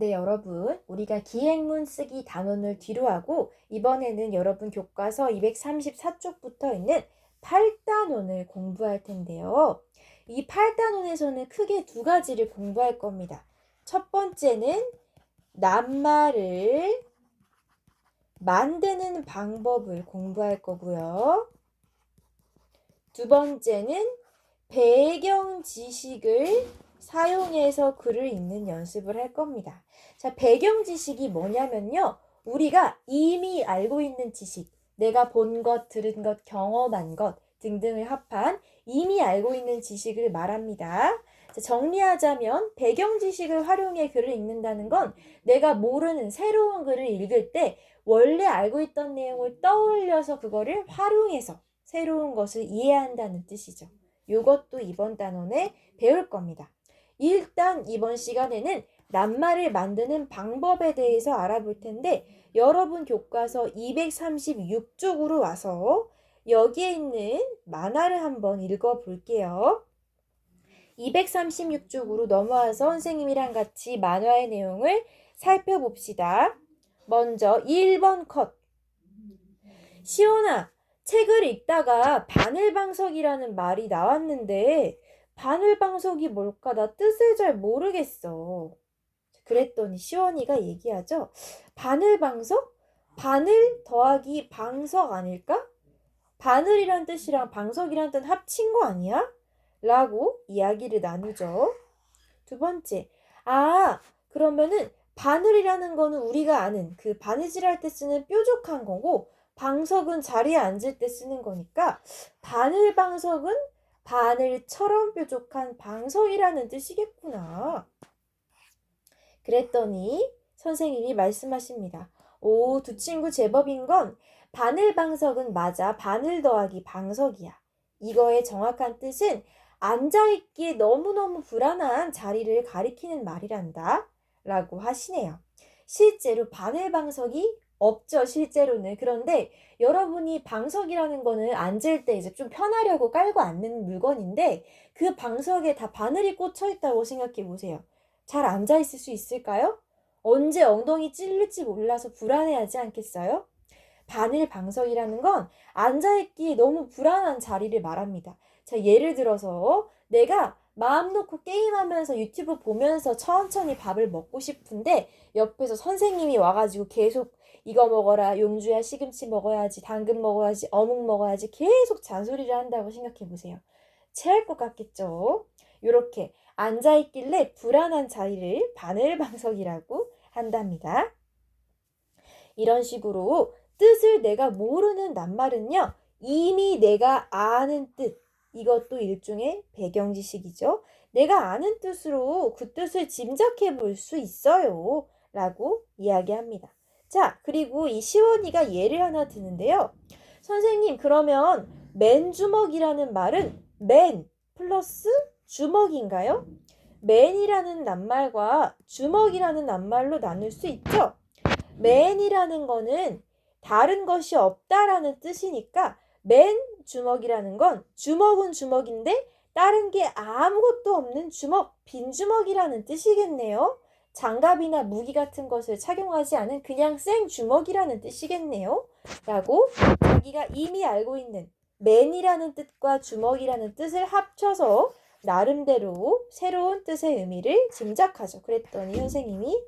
네, 여러분. 우리가 기행문 쓰기 단원을 뒤로 하고 이번에는 여러분 교과서 234쪽부터 있는 8단원을 공부할 텐데요. 이 8단원에서는 크게 두 가지를 공부할 겁니다. 첫 번째는 낱말을 만드는 방법을 공부할 거고요. 두 번째는 배경 지식을 사용해서 글을 읽는 연습을 할 겁니다. 자, 배경 지식이 뭐냐면요. 우리가 이미 알고 있는 지식, 내가 본 것, 들은 것, 경험한 것 등등을 합한 이미 알고 있는 지식을 말합니다. 자, 정리하자면 배경 지식을 활용해 글을 읽는다는 건 내가 모르는 새로운 글을 읽을 때 원래 알고 있던 내용을 떠올려서 그거를 활용해서 새로운 것을 이해한다는 뜻이죠. 이것도 이번 단원에 배울 겁니다. 일단 이번 시간에는 낱말을 만드는 방법에 대해서 알아볼 텐데 여러분 교과서 236쪽으로 와서 여기에 있는 만화를 한번 읽어 볼게요. 236쪽으로 넘어와서 선생님이랑 같이 만화의 내용을 살펴봅시다. 먼저 1번 컷. 시원아, 책을 읽다가 바늘방석이라는 말이 나왔는데 바늘방석이 뭘까? 나 뜻을 잘 모르겠어. 그랬더니 시원이가 얘기하죠. 바늘방석? 바늘 더하기 방석 아닐까? 바늘이란 뜻이랑 방석이란 뜻 합친 거 아니야? 라고 이야기를 나누죠. 두 번째, 아, 그러면은 바늘이라는 거는 우리가 아는 그 바느질할 때 쓰는 뾰족한 거고 방석은 자리에 앉을 때 쓰는 거니까 바늘 방석은 바늘처럼 뾰족한 방석이라는 뜻이겠구나. 그랬더니 선생님이 말씀하십니다. 오, 두 친구 제법인 건 바늘 방석은 맞아. 바늘 더하기 방석이야. 이거의 정확한 뜻은 앉아있기에 너무너무 불안한 자리를 가리키는 말이란다. 라고 하시네요. 실제로 바늘 방석이 없죠, 실제로는. 그런데 여러분이 방석이라는 거는 앉을 때 이제 좀 편하려고 깔고 앉는 물건인데 그 방석에 다 바늘이 꽂혀 있다고 생각해 보세요. 잘 앉아 있을 수 있을까요? 언제 엉덩이 찔릴지 몰라서 불안해하지 않겠어요? 바늘 방석이라는 건 앉아있기 너무 불안한 자리를 말합니다. 자, 예를 들어서 내가 마음 놓고 게임하면서 유튜브 보면서 천천히 밥을 먹고 싶은데 옆에서 선생님이 와가지고 계속 이거 먹어라, 용주야 시금치 먹어야지, 당근 먹어야지, 어묵 먹어야지 계속 잔소리를 한다고 생각해 보세요. 체할 것 같겠죠? 이렇게 앉아 있길래 불안한 자리를 바늘방석이라고 한답니다. 이런 식으로 뜻을 내가 모르는 낱말은요, 이미 내가 아는 뜻, 이것도 일종의 배경 지식이죠. 내가 아는 뜻으로 그 뜻을 짐작해 볼 수 있어요. 라고 이야기합니다. 자, 그리고 이 시원이가 예를 하나 드는데요. 선생님, 그러면 맨 주먹이라는 말은 맨 플러스 주먹인가요? 맨이라는 낱말과 주먹이라는 낱말로 나눌 수 있죠? 맨이라는 거는 다른 것이 없다라는 뜻이니까 맨 주먹이라는 건 주먹은 주먹인데 다른 게 아무것도 없는 주먹, 빈 주먹이라는 뜻이겠네요. 장갑이나 무기 같은 것을 착용하지 않은 그냥 생 주먹이라는 뜻이겠네요. 라고 자기가 이미 알고 있는 맨이라는 뜻과 주먹이라는 뜻을 합쳐서 나름대로 새로운 뜻의 의미를 짐작하죠. 그랬더니 선생님이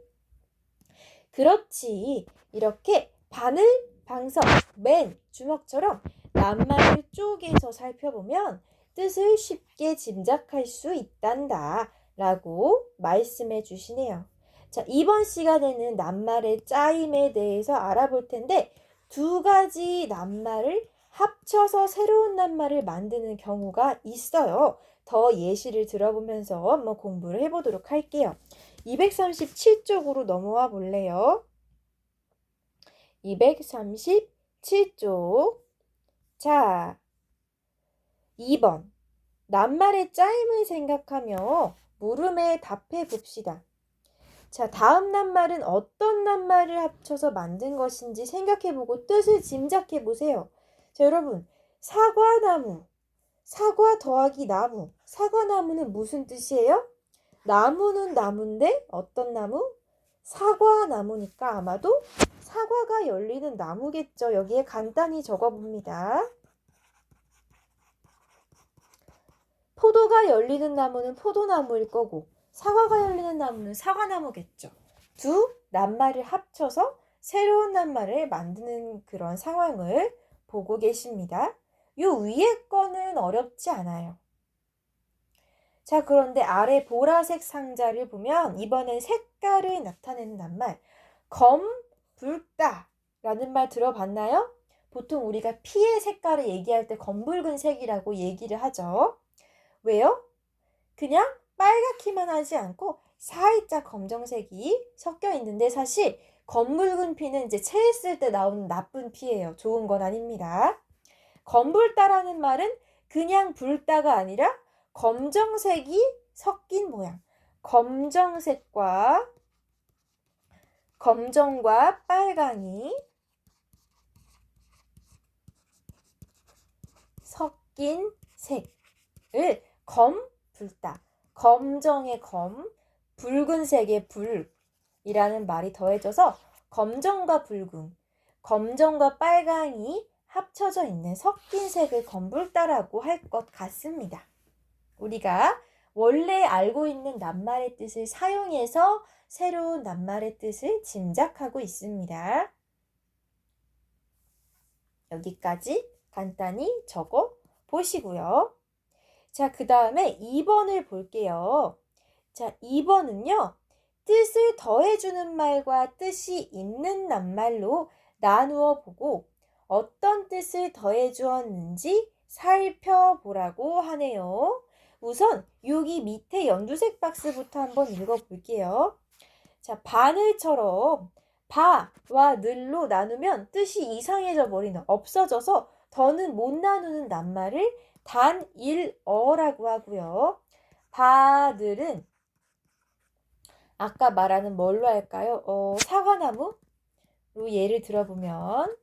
그렇지. 이렇게 바늘, 방석, 맨, 주먹처럼 낱말을 쪼개서 살펴보면 뜻을 쉽게 짐작할 수 있단다. 라고 말씀해 주시네요. 자, 이번 시간에는 낱말의 짜임에 대해서 알아볼 텐데 두 가지 낱말을 합쳐서 새로운 낱말을 만드는 경우가 있어요. 더 예시를 들어보면서 한번 공부를 해보도록 할게요. 237쪽으로 넘어와 볼래요? 237쪽. 자, 2번. 낱말의 짜임을 생각하며 물음에 답해 봅시다. 자, 다음 낱말은 어떤 낱말을 합쳐서 만든 것인지 생각해보고 뜻을 짐작해 보세요. 자, 여러분, 사과나무. 사과 더하기 나무. 사과나무는 무슨 뜻이에요? 나무는 나무인데 어떤 나무? 사과 나무니까 아마도 사과가 열리는 나무겠죠. 여기에 간단히 적어봅니다. 포도가 열리는 나무는 포도나무일 거고 사과가 열리는 나무는 사과나무겠죠. 두 낱말을 합쳐서 새로운 낱말을 만드는 그런 상황을 보고 계십니다. 요 위에 거는 어렵지 않아요. 자, 그런데 아래 보라색 상자를 보면 이번엔 색깔을 나타내는 낱말 검, 붉다 라는 말 들어봤나요? 보통 우리가 피의 색깔을 얘기할 때 검붉은 색이라고 얘기를 하죠. 왜요? 그냥 빨갛기만 하지 않고 살짝 검정색이 섞여 있는데 사실 검붉은 피는 이제 체했을 때 나오는 나쁜 피예요. 좋은 건 아닙니다. 검붉다라는 말은 그냥 붉다가 아니라 검정색이 섞인 모양. 검정색과 검정과 빨강이 섞인 색을 검 붉다. 검정의 검, 붉은색의 붉이라는 말이 더해져서 검정과 붉은, 검정과 빨강이 합쳐져 있는 섞인 색을 검붉다라고 할 것 같습니다. 우리가 원래 알고 있는 낱말의 뜻을 사용해서 새로운 낱말의 뜻을 짐작하고 있습니다. 여기까지 간단히 적어 보시고요. 자, 그 다음에 2번을 볼게요. 자, 2번은요. 뜻을 더해주는 말과 뜻이 있는 낱말로 나누어 보고 어떤 뜻을 더해주었는지 살펴보라고 하네요. 우선 여기 밑에 연두색 박스부터 한번 읽어볼게요. 자, 바늘처럼 바와 늘로 나누면 뜻이 이상해져 버리는 없어져서 더는 못 나누는 낱말을 단일어라고 하고요. 바늘은 아까 말하는 뭘로 할까요? 어, 사과나무로 예를 들어보면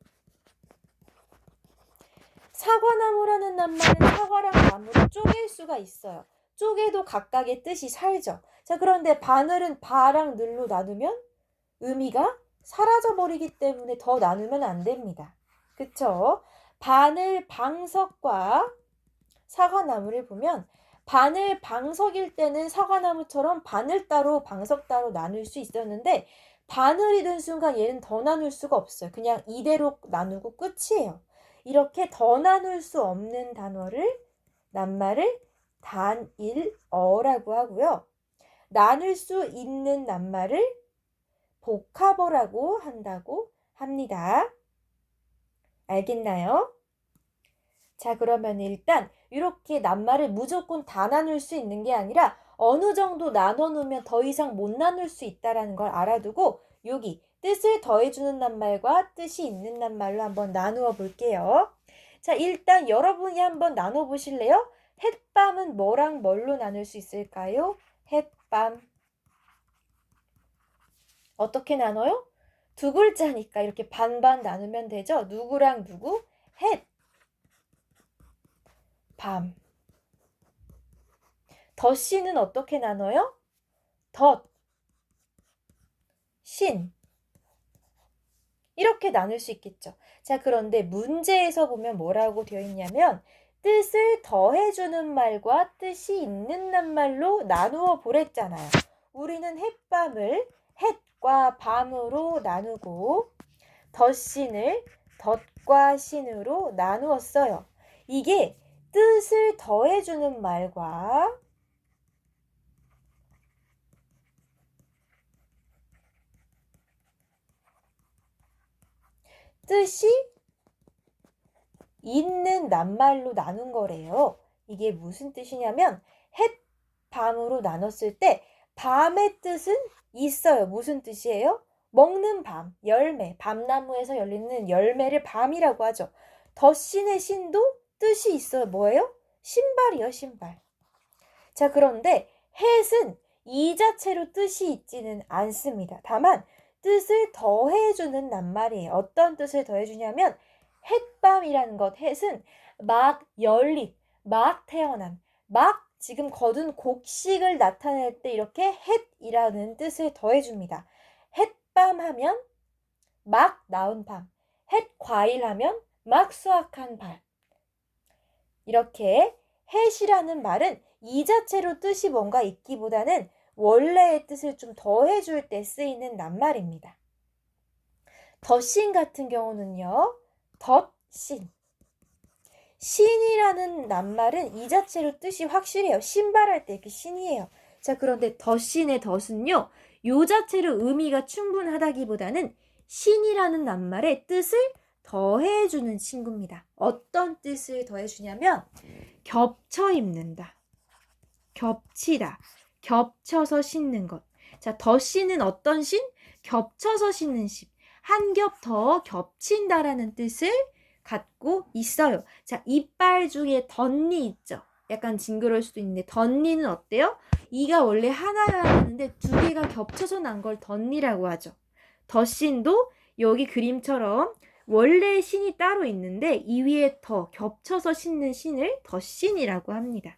사과나무라는 낱말은 사과랑 나무를 쪼갤 수가 있어요. 쪼개도 각각의 뜻이 살죠. 자, 그런데 바늘은 바랑 늘로 나누면 의미가 사라져 버리기 때문에 더 나누면 안 됩니다. 그쵸? 바늘 방석과 사과나무를 보면 바늘 방석일 때는 사과나무처럼 바늘 따로 방석 따로 나눌 수 있었는데 바늘이 된 순간 얘는 더 나눌 수가 없어요. 그냥 이대로 나누고 끝이에요. 이렇게 더 나눌 수 없는 단어를 낱말을 단일어라고 하고요. 나눌 수 있는 낱말을 복합어라고 한다고 합니다. 알겠나요? 자, 그러면 일단 이렇게 낱말을 무조건 다 나눌 수 있는 게 아니라 어느 정도 나눠 놓으면 더 이상 못 나눌 수 있다라는 걸 알아두고 여기 뜻을 더해주는 낱말과 뜻이 있는 낱말로 한번 나누어 볼게요. 자, 일단 여러분이 한번 나눠 보실래요? 햇밤은 뭐랑 뭘로 나눌 수 있을까요? 햇밤. 어떻게 나눠요? 두 글자니까 이렇게 반반 나누면 되죠? 누구랑 누구? 햇. 밤. 덧씨는 어떻게 나눠요? 덧. 신. 이렇게 나눌 수 있겠죠. 자, 그런데 문제에서 보면 뭐라고 되어 있냐면 뜻을 더해주는 말과 뜻이 있는 낱말로 나누어 보랬잖아요. 우리는 햇밤을 햇과 밤으로 나누고 덧신을 덧과 신으로 나누었어요. 이게 뜻을 더해주는 말과 뜻이 있는 낱말로 나눈 거래요. 이게 무슨 뜻이냐면 햇, 밤으로 나눴을 때 밤의 뜻은 있어요. 무슨 뜻이에요? 먹는 밤, 열매, 밤나무에서 열리는 열매를 밤이라고 하죠. 덧신의 신도 뜻이 있어요. 뭐예요? 신발이요, 신발. 자, 그런데 햇은 이 자체로 뜻이 있지는 않습니다. 다만 뜻을 더해주는 낱말이에요. 어떤 뜻을 더해주냐면 햇밤이라는 것, 햇은 막 열린, 막 태어난, 막 지금 거둔 곡식을 나타낼 때 이렇게 햇이라는 뜻을 더해줍니다. 햇밤 하면 막 나온 밤, 햇 과일 하면 막 수확한 발. 이렇게 햇이라는 말은 이 자체로 뜻이 뭔가 있기보다는 원래의 뜻을 좀 더해줄 때 쓰이는 낱말입니다. 덧신 같은 경우는요, 덧신. 신이라는 낱말은 이 자체로 뜻이 확실해요. 신발할 때 이렇게 신이에요. 자, 그런데 덧신의 덧은요, 요 자체로 의미가 충분하다기보다는 신이라는 낱말의 뜻을 더해주는 친구입니다. 어떤 뜻을 더해주냐면, 겹쳐 입는다. 겹치다. 겹쳐서 신는 것. 자, 덧신은 어떤 신? 겹쳐서 신는 신. 한 겹 더 겹친다라는 뜻을 갖고 있어요. 자, 이빨 중에 덧니 있죠? 약간 징그러울 수도 있는데, 덧니는 어때요? 이가 원래 하나여야 하는데 두 개가 겹쳐서 난 걸 덧니라고 하죠. 덧신도 여기 그림처럼 원래 신이 따로 있는데 이 위에 더 겹쳐서 신는 신을 덧신이라고 합니다.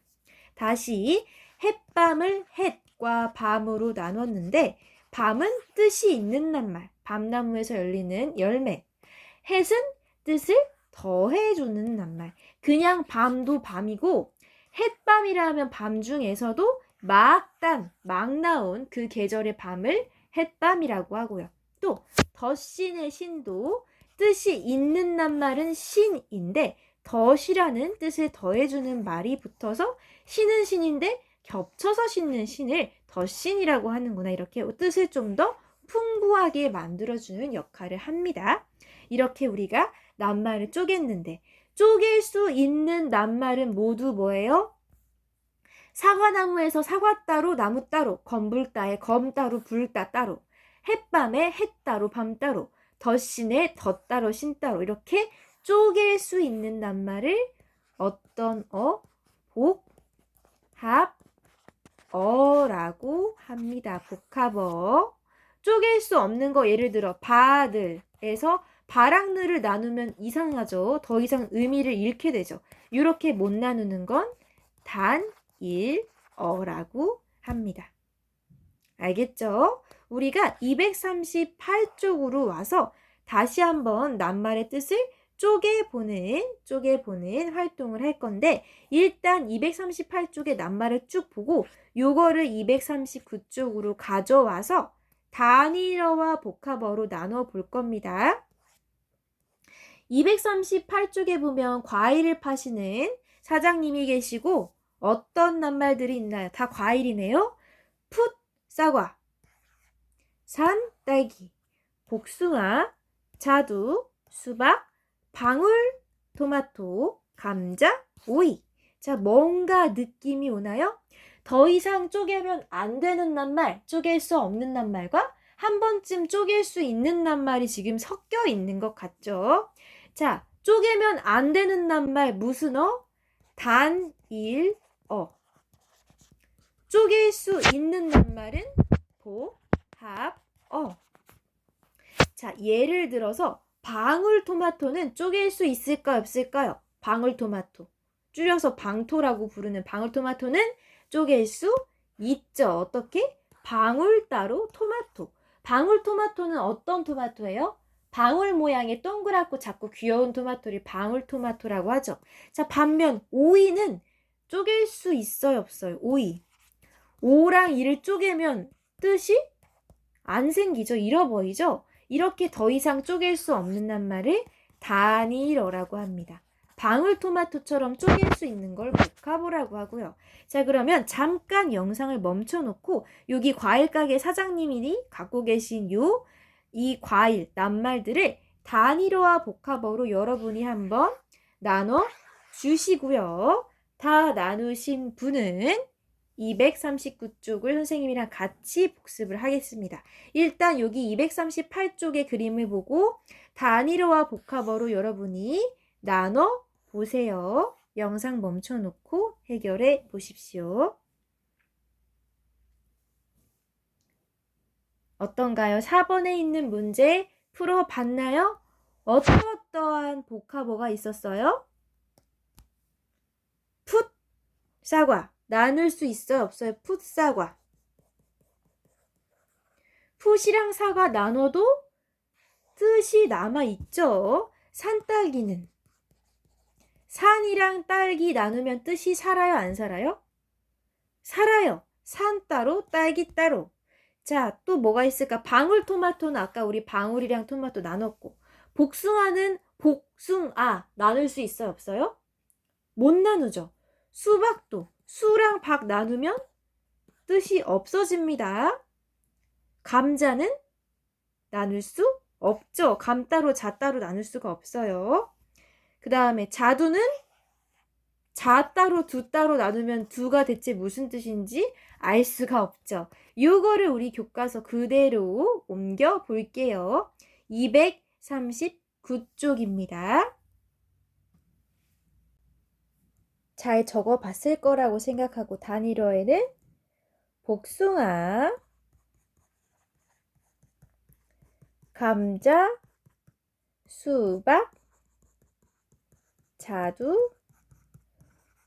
다시 햇밤을 햇과 밤으로 나눴는데 밤은 뜻이 있는 낱말, 밤나무에서 열리는 열매. 햇은 뜻을 더해주는 낱말. 그냥 밤도 밤이고 햇밤이라 하면 밤 중에서도 막단, 막 나온 그 계절의 밤을 햇밤이라고 하고요. 또 덧신의 신도 뜻이 있는 낱말은 신인데 덧이라는 뜻을 더해주는 말이 붙어서 신은 신인데 겹쳐서 신는 신을 덧신이라고 하는구나 이렇게 뜻을 좀 더 풍부하게 만들어주는 역할을 합니다. 이렇게 우리가 낱말을 쪼갰는데 쪼갤 수 있는 낱말은 모두 뭐예요? 사과나무에서 사과 따로 나무 따로 검불 따에 검 따로 불 따 따로 햇밤에 햇 따로 밤 따로 덧신에 덧 따로 신 따로 이렇게 쪼갤 수 있는 낱말을 어떤 어, 복, 합, 어라고 합니다. 복합어. 쪼갤 수 없는 거 예를 들어 바들에서 바랑느를 나누면 이상하죠. 더 이상 의미를 잃게 되죠. 이렇게 못 나누는 건 단, 일, 어라고 합니다. 알겠죠? 우리가 238쪽으로 와서 다시 한번 낱말의 뜻을 쪼개보는, 쪼개보는 활동을 할 건데, 일단 238쪽의 낱말을 쭉 보고, 요거를 239쪽으로 가져와서 단일어와 복합어로 나눠 볼 겁니다. 238쪽에 보면 과일을 파시는 사장님이 계시고, 어떤 낱말들이 있나요? 다 과일이네요. 풋, 사과. 산, 딸기. 복숭아, 자두, 수박, 방울, 토마토, 감자, 오이. 자, 뭔가 느낌이 오나요? 더 이상 쪼개면 안 되는 낱말, 쪼갤 수 없는 낱말과 한 번쯤 쪼갤 수 있는 낱말이 지금 섞여 있는 것 같죠? 자, 쪼개면 안 되는 낱말 무슨 어? 단, 일, 어. 쪼갤 수 있는 낱말은 보, 합, 어. 자, 예를 들어서 방울토마토는 쪼갤 수 있을까 없을까요? 방울토마토. 줄여서 방토라고 부르는 방울토마토는 쪼갤 수 있죠. 어떻게? 방울 따로 토마토. 방울토마토는 어떤 토마토예요? 방울 모양의 동그랗고 작고 귀여운 토마토를 방울토마토라고 하죠. 자, 반면 오이는 쪼갤 수 있어요, 없어요? 오이. 오랑 이를 쪼개면 뜻이 안 생기죠. 잃어버리죠. 이렇게 더 이상 쪼갤 수 없는 낱말을 단일어라고 합니다. 방울토마토처럼 쪼갤 수 있는 걸 복합어라고 하고요. 자, 그러면 잠깐 영상을 멈춰놓고 여기 과일 가게 사장님이 갖고 계신 요 이 과일 낱말들을 단일어와 복합어로 여러분이 한번 나눠 주시고요. 다 나누신 분은 239쪽을 선생님이랑 같이 복습을 하겠습니다. 일단 여기 238쪽의 그림을 보고 단일어와 복합어로 여러분이 나눠 보세요. 영상 멈춰놓고 해결해 보십시오. 어떤가요? 4번에 있는 문제 풀어봤나요? 어떠어떠한 복합어가 있었어요? 풋, 사과. 나눌 수 있어요? 없어요? 풋, 사과. 풋이랑 사가 나눠도 뜻이 남아있죠. 산딸기는. 산이랑 딸기 나누면 뜻이 살아요, 안 살아요? 살아요. 산 따로, 딸기 따로. 자, 또 뭐가 있을까? 방울토마토는 아까 우리 방울이랑 토마토 나눴고, 복숭아는 복숭아 나눌 수 있어요, 없어요? 못 나누죠. 수박도 수랑 박 나누면 뜻이 없어집니다. 감자는 나눌 수 없죠. 감 따로 자 따로 나눌 수가 없어요. 그 다음에 자두는 자 따로 두 따로 나누면 두가 대체 무슨 뜻인지 알 수가 없죠. 요거를 우리 교과서 그대로 옮겨 볼게요. 239쪽입니다. 잘 적어 봤을 거라고 생각하고 단일어에는 복숭아, 감자, 수박, 자두,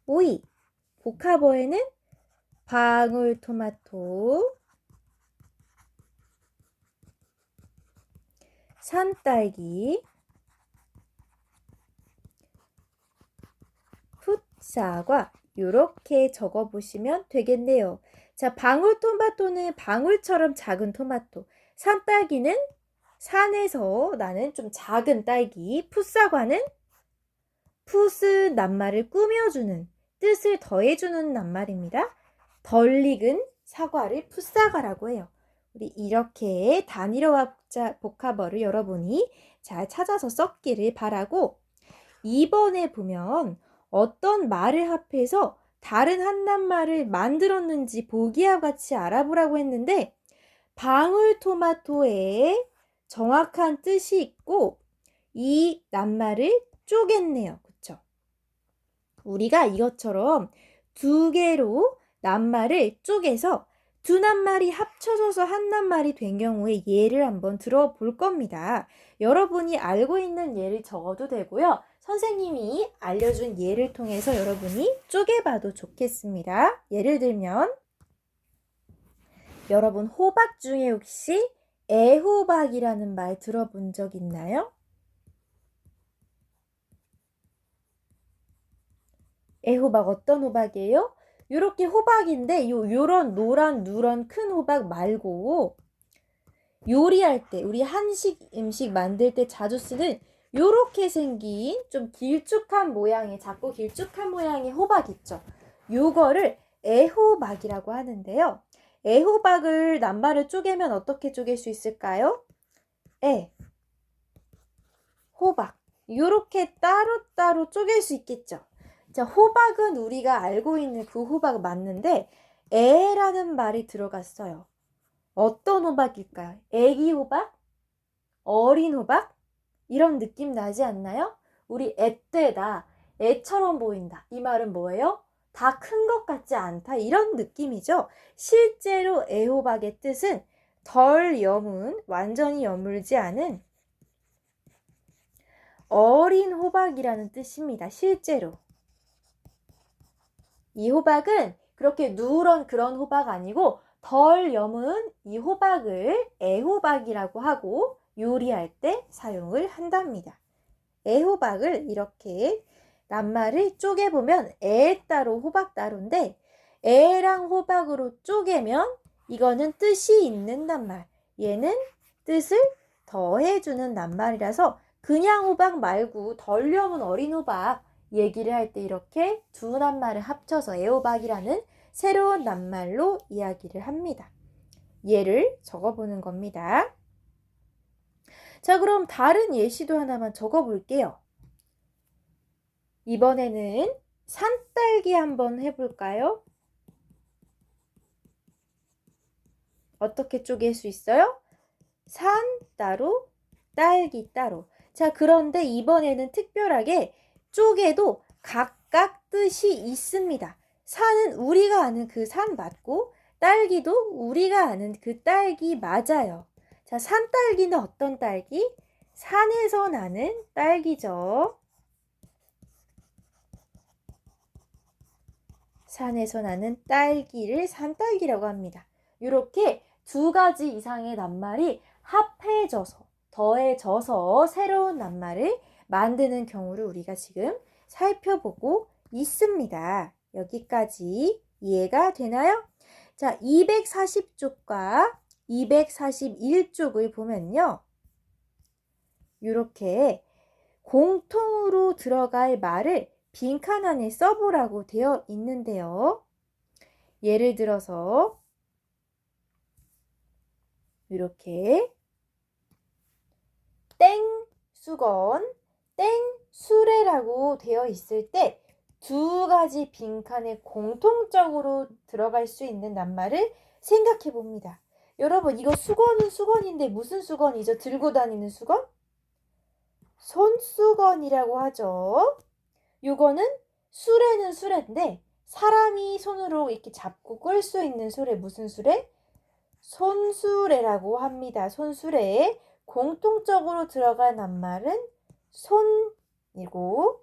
오이. 복합어에는 방울토마토, 산딸기, 풋사과. 이렇게 적어 보시면 되겠네요. 자, 방울토마토는 방울처럼 작은 토마토, 산딸기는 산에서 나는 좀 작은 딸기, 풋사과는 풋은 낱말을 꾸며주는 뜻을 더해주는 낱말입니다. 덜 익은 사과를 풋사과라고 해요. 우리 이렇게 단일어와 복합어를 여러분이 잘 찾아서 썼기를 바라고 2번에 보면 어떤 말을 합해서 다른 한 낱말을 만들었는지 보기와 같이 알아보라고 했는데 방울토마토에 정확한 뜻이 있고 이 낱말을 쪼갰네요. 우리가 이것처럼 두 개로 낱말을 쪼개서 두 낱말이 합쳐져서 한 낱말이 된 경우에 예를 한번 들어볼 겁니다. 여러분이 알고 있는 예를 적어도 되고요. 선생님이 알려준 예를 통해서 여러분이 쪼개봐도 좋겠습니다. 예를 들면 여러분 호박 중에 혹시 애호박이라는 말 들어본 적 있나요? 애호박 어떤 호박이에요? 요렇게 호박인데 요 요런 노란 누런 큰 호박 말고 요리할 때 우리 한식 음식 만들 때 자주 쓰는 요렇게 생긴 좀 길쭉한 모양의 작고 길쭉한 모양의 호박 있죠. 요거를 애호박이라고 하는데요. 애호박을 낱말을 쪼개면 어떻게 쪼갤 수 있을까요? 애, 호박. 요렇게 따로따로 쪼갤 수 있겠죠. 자, 호박은 우리가 알고 있는 그 호박 맞는데 애라는 말이 들어갔어요. 어떤 호박일까요? 애기 호박? 어린 호박? 이런 느낌 나지 않나요? 우리 애때다. 애처럼 보인다. 이 말은 뭐예요? 다 큰 것 같지 않다. 이런 느낌이죠. 실제로 애호박의 뜻은 덜 여문, 완전히 여물지 않은 어린 호박이라는 뜻입니다. 실제로. 이 호박은 그렇게 누런 그런 호박 아니고 덜 여문 이 호박을 애호박이라고 하고 요리할 때 사용을 한답니다. 애호박을 이렇게 낱말을 쪼개보면 애 따로 호박 따로인데 애랑 호박으로 쪼개면 이거는 뜻이 있는 낱말. 얘는 뜻을 더해주는 낱말이라서 그냥 호박 말고 덜 여문 어린 호박 얘기를 할 때 이렇게 두 낱말을 합쳐서 애호박이라는 새로운 낱말로 이야기를 합니다. 예를 적어보는 겁니다. 자, 그럼 다른 예시도 하나만 적어볼게요. 이번에는 산딸기 한번 해볼까요? 어떻게 쪼갤 수 있어요? 산 따로, 딸기 따로. 자, 그런데 이번에는 특별하게 쪼개도 각각 뜻이 있습니다. 산은 우리가 아는 그 산 맞고, 딸기도 우리가 아는 그 딸기 맞아요. 자, 산딸기는 어떤 딸기? 산에서 나는 딸기죠. 산에서 나는 딸기를 산딸기라고 합니다. 이렇게 두 가지 이상의 낱말이 합해져서 더해져서 새로운 낱말을 만드는 경우를 우리가 지금 살펴보고 있습니다. 여기까지 이해가 되나요? 자, 240쪽과 241쪽을 보면요. 이렇게 공통으로 들어갈 말을 빈칸 안에 써보라고 되어 있는데요. 예를 들어서 이렇게 땡 수건, 땡 수레라고 되어 있을 때 두 가지 빈칸에 공통적으로 들어갈 수 있는 낱말을 생각해 봅니다. 여러분, 이거 수건은 수건인데 무슨 수건이죠? 들고 다니는 수건? 손수건이라고 하죠. 요거는 수레는 수레인데 사람이 손으로 이렇게 잡고 끌 수 있는 수레 무슨 수레? 손수레라고 합니다. 손수레에 공통적으로 들어간 낱말은 손이고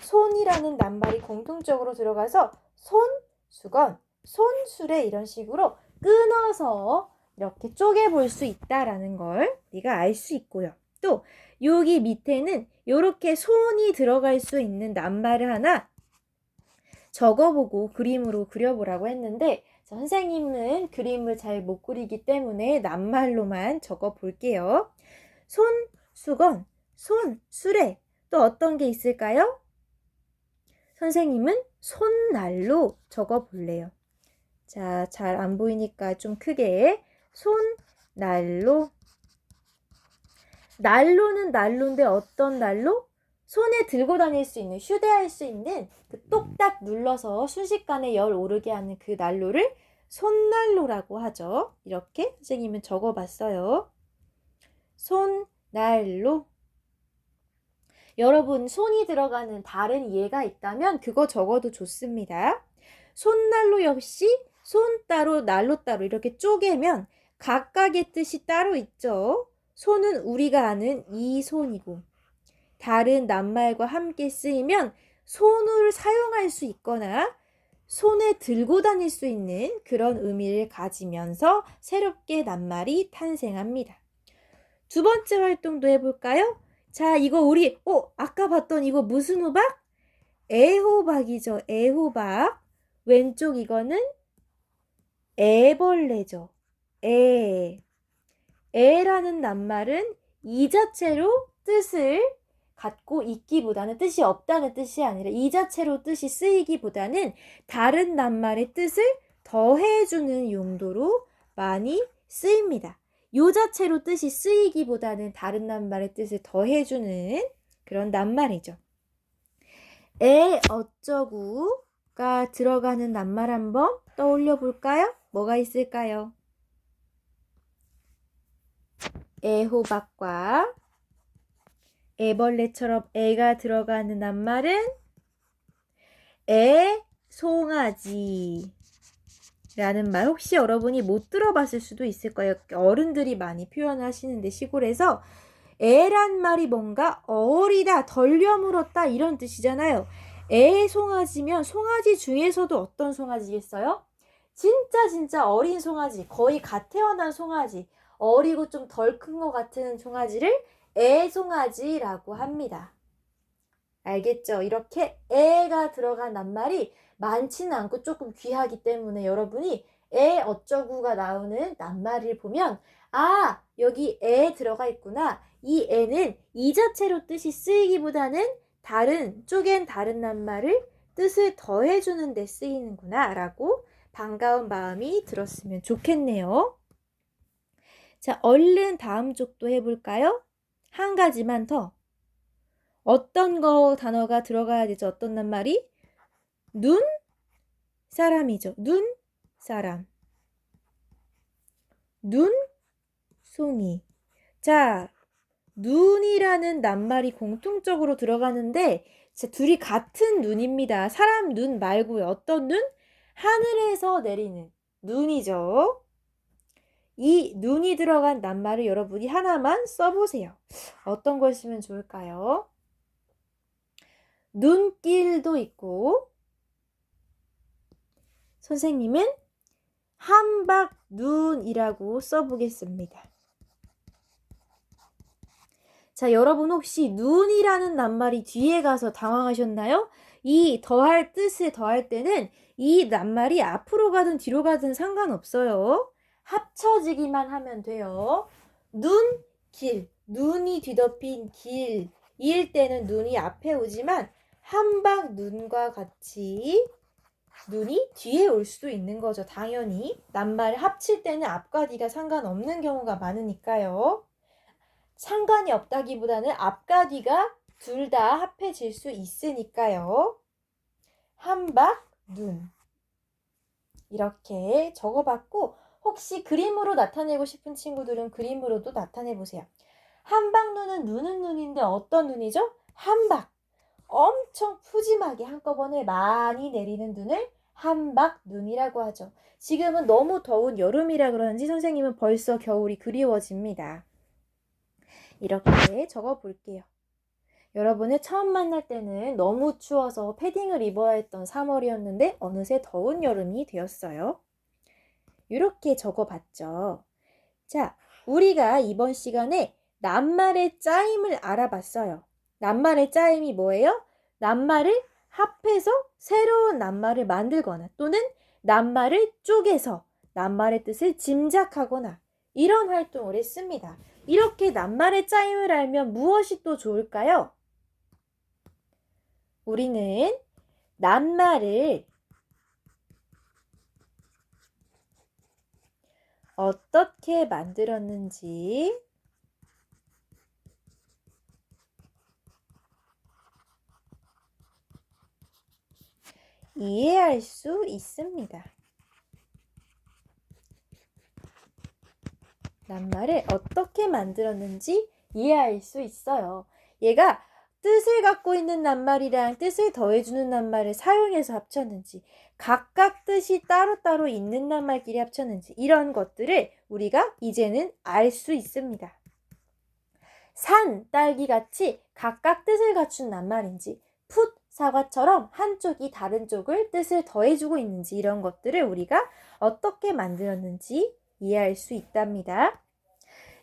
손이라는 낱말이 공통적으로 들어가서 손 수건, 손수레 이런 식으로 끊어서 이렇게 쪼개 볼 수 있다라는 걸 우리가 알 수 있고요. 또 여기 밑에는 이렇게 손이 들어갈 수 있는 낱말을 하나 적어보고 그림으로 그려보라고 했는데 선생님은 그림을 잘 못 그리기 때문에 낱말로만 적어 볼게요. 손, 수건, 손, 수레. 또 어떤 게 있을까요? 선생님은 손난로 적어 볼래요. 자, 잘 안 보이니까 좀 크게. 손난로. 난로는 난로인데 어떤 난로? 손에 들고 다닐 수 있는, 휴대할 수 있는 그 똑딱 눌러서 순식간에 열 오르게 하는 그 난로를 손난로라고 하죠. 이렇게 선생님은 적어 봤어요. 손난로. 여러분, 손이 들어가는 다른 예가 있다면 그거 적어도 좋습니다. 손난로 역시 손 따로, 난로 따로 이렇게 쪼개면 각각의 뜻이 따로 있죠. 손은 우리가 아는 이 손이고, 다른 낱말과 함께 쓰이면 손을 사용할 수 있거나 손에 들고 다닐 수 있는 그런 의미를 가지면서 새롭게 낱말이 탄생합니다. 두 번째 활동도 해볼까요? 자, 이거 우리, 어, 아까 봤던 이거 무슨 호박? 애호박이죠. 애호박. 왼쪽 이거는 애벌레죠. 애. 애라는 낱말은 이 자체로 뜻을 갖고 있기보다는 뜻이 없다는 뜻이 아니라 이 자체로 뜻이 쓰이기보다는 다른 낱말의 뜻을 더해주는 용도로 많이 쓰입니다. 요 자체로 뜻이 쓰이기보다는 다른 낱말의 뜻을 더해주는 그런 낱말이죠. 에 어쩌구가 들어가는 낱말 한번 떠올려 볼까요? 뭐가 있을까요? 애호박과 애벌레처럼 애가 들어가는 낱말은 애 송아지 라는 말 혹시 여러분이 못 들어봤을 수도 있을 거예요. 어른들이 많이 표현하시는데 시골에서 애란 말이 뭔가 어리다, 덜 여물었다 이런 뜻이잖아요. 애 송아지면 송아지 중에서도 어떤 송아지겠어요? 진짜 진짜 어린 송아지, 거의 갓 태어난 송아지, 어리고 좀 덜 큰 것 같은 송아지를 애 송아지라고 합니다. 알겠죠? 이렇게 애가 들어간 낱말이 많지는 않고 조금 귀하기 때문에 여러분이 애 어쩌구가 나오는 낱말을 보면 아 여기 애 들어가 있구나 이 애는 이 자체로 뜻이 쓰이기보다는 다른 쪼갠 다른 낱말을 뜻을 더해주는 데 쓰이는구나 라고 반가운 마음이 들었으면 좋겠네요. 자 얼른 다음 쪽도 해볼까요? 한 가지만 더 어떤 거 단어가 들어가야 되죠? 어떤 낱말이? 눈 사람이죠. 눈 사람. 눈 송이. 자, 눈이라는 낱말이 공통적으로 들어가는데 자, 둘이 같은 눈입니다. 사람 눈 말고요. 어떤 눈? 하늘에서 내리는 눈이죠. 이 눈이 들어간 낱말을 여러분이 하나만 써보세요. 어떤 걸 쓰면 좋을까요? 눈길도 있고 선생님은 한박눈이라고 써보겠습니다. 자, 여러분 혹시 눈이라는 낱말이 뒤에 가서 당황하셨나요? 이 더할 뜻을 더할 때는 이 낱말이 앞으로 가든 뒤로 가든 상관없어요. 합쳐지기만 하면 돼요. 눈, 길, 눈이 뒤덮인 길. 이일 때는 눈이 앞에 오지만 한박 눈과 같이 눈이 뒤에 올 수도 있는 거죠. 당연히 낱말을 합칠 때는 앞과 뒤가 상관없는 경우가 많으니까요. 상관이 없다기보다는 앞과 뒤가 둘 다 합해질 수 있으니까요. 한박 눈 이렇게 적어봤고 혹시 그림으로 나타내고 싶은 친구들은 그림으로도 나타내 보세요. 한박 눈은 눈은 눈인데 어떤 눈이죠? 한박 엄청 푸짐하게 한꺼번에 많이 내리는 눈을 한박 눈이라고 하죠. 지금은 너무 더운 여름이라 그런지 선생님은 벌써 겨울이 그리워집니다. 이렇게 적어 볼게요. 여러분을 처음 만날 때는 너무 추워서 패딩을 입어야 했던 3월이었는데 어느새 더운 여름이 되었어요. 이렇게 적어 봤죠. 자, 우리가 이번 시간에 낱말의 짜임을 알아봤어요. 낱말의 짜임이 뭐예요? 낱말을 합해서 새로운 낱말을 만들거나 또는 낱말을 쪼개서 낱말의 뜻을 짐작하거나 이런 활동을 했습니다. 이렇게 낱말의 짜임을 알면 무엇이 또 좋을까요? 우리는 낱말을 어떻게 만들었는지 이해할 수 있습니다. 낱말을 어떻게 만들었는지 이해할 수 있어요. 얘가 뜻을 갖고 있는 낱말이랑 뜻을 더해주는 낱말을 사용해서 합쳤는지, 각각 뜻이 따로따로 있는 낱말끼리 합쳤는지, 이런 것들을 우리가 이제는 알 수 있습니다. 산, 딸기 같이 각각 뜻을 갖춘 낱말인지, 풋, 사과처럼 한쪽이 다른 쪽을 뜻을 더해주고 있는지, 이런 것들을 우리가 어떻게 만들었는지 이해할 수 있답니다.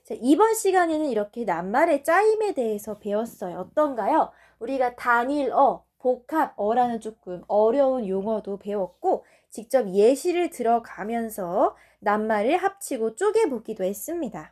자, 이번 시간에는 이렇게 낱말의 짜임에 대해서 배웠어요. 어떤가요? 우리가 단일어, 복합어라는 조금 어려운 용어도 배웠고 직접 예시를 들어가면서 낱말을 합치고 쪼개보기도 했습니다.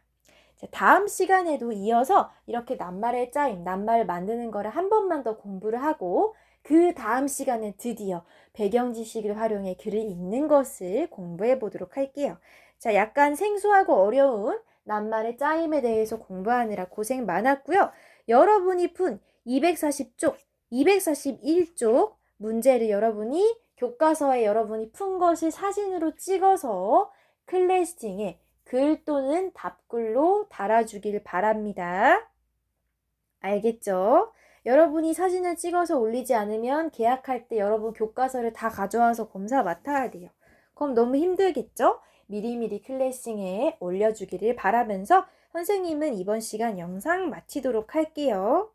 자, 다음 시간에도 이어서 이렇게 낱말의 짜임, 낱말 만드는 거를 한 번만 더 공부를 하고 그 다음 시간에 드디어 배경 지식을 활용해 글을 읽는 것을 공부해 보도록 할게요. 자, 약간 생소하고 어려운 낱말의 짜임에 대해서 공부하느라 고생 많았고요. 여러분이 푼 240쪽, 241쪽 문제를 여러분이 교과서에 여러분이 푼 것을 사진으로 찍어서 클래스팅에 글 또는 답글로 달아주길 바랍니다. 알겠죠? 여러분이 사진을 찍어서 올리지 않으면 계약할 때 여러분 교과서를 다 가져와서 검사 맡아야 돼요. 그럼 너무 힘들겠죠? 미리미리 클래싱에 올려주기를 바라면서 선생님은 이번 시간 영상 마치도록 할게요.